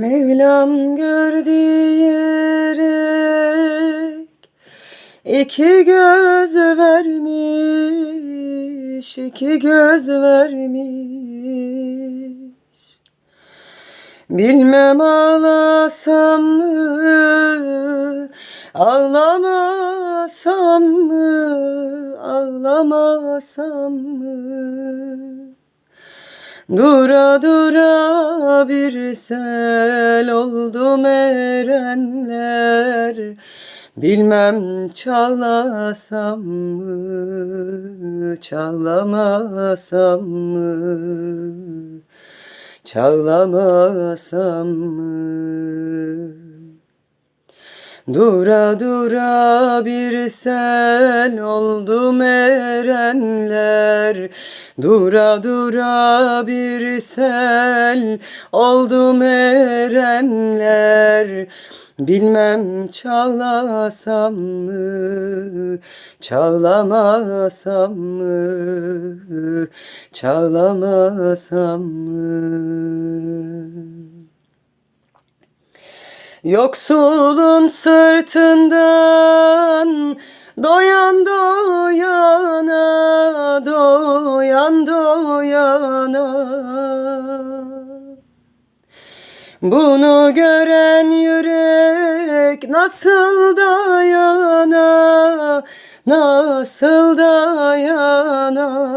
Mevlam gördü yere iki göz vermiş, iki göz vermiş. Bilmem ağlasam mı, ağlamasam mı, ağlamasam mı? Dura dura bir sel oldum erenler. Bilmem çağlasam mı, çağlamasam mı? Çağlamasam mı Dura dura bir sel oldum erenler Dura dura bir sel oldum erenler Bilmem çağlasam mı, çağlamasam mı, çağlamasam mı? Yoksulun sırtından doyan doyana, doyan doyana. Bunu gören yürek nasıl dayana, nasıl dayana?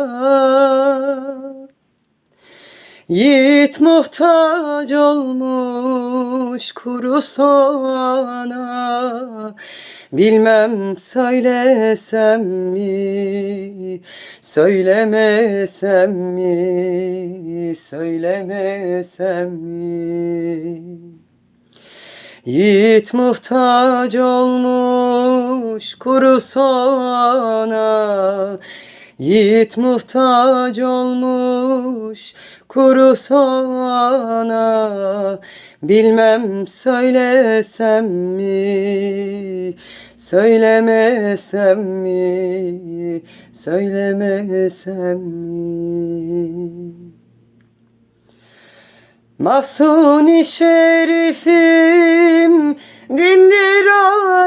Yiğit muhtaç olmuş kuru soğana Bilmem söylesem mi, söylemesem mi, söylemesem mi? Yiğit muhtaç olmuş kuru soğana Yiğit muhtaç olmuş kuru soğana Bilmem söylesem mi, söylemesem mi, söylemesem mi? Mahsuni şerifim dindir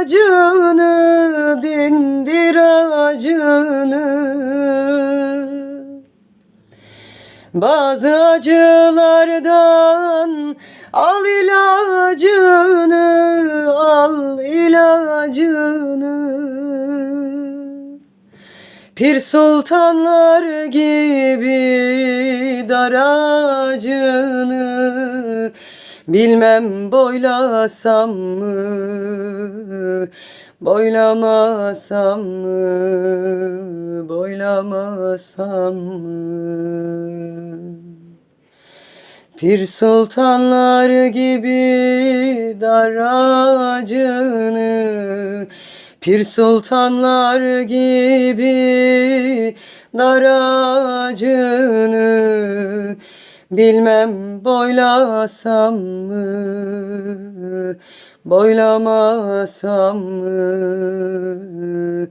acını, dindir acını. Bazı acılardan al ilacını, al ilacını. Pir sultanlar gibi daracını Bilmem boylasam mı, boylamasam mı, boylamasam mı? Pir sultanlar gibi daracını Pir sultanlar gibi daracını Bilmem boylasam mı, boylamasam mı,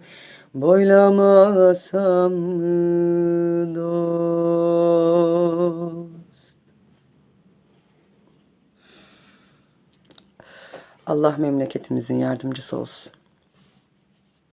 boylamasam mı dost? Allah memleketimizin yardımcısı olsun.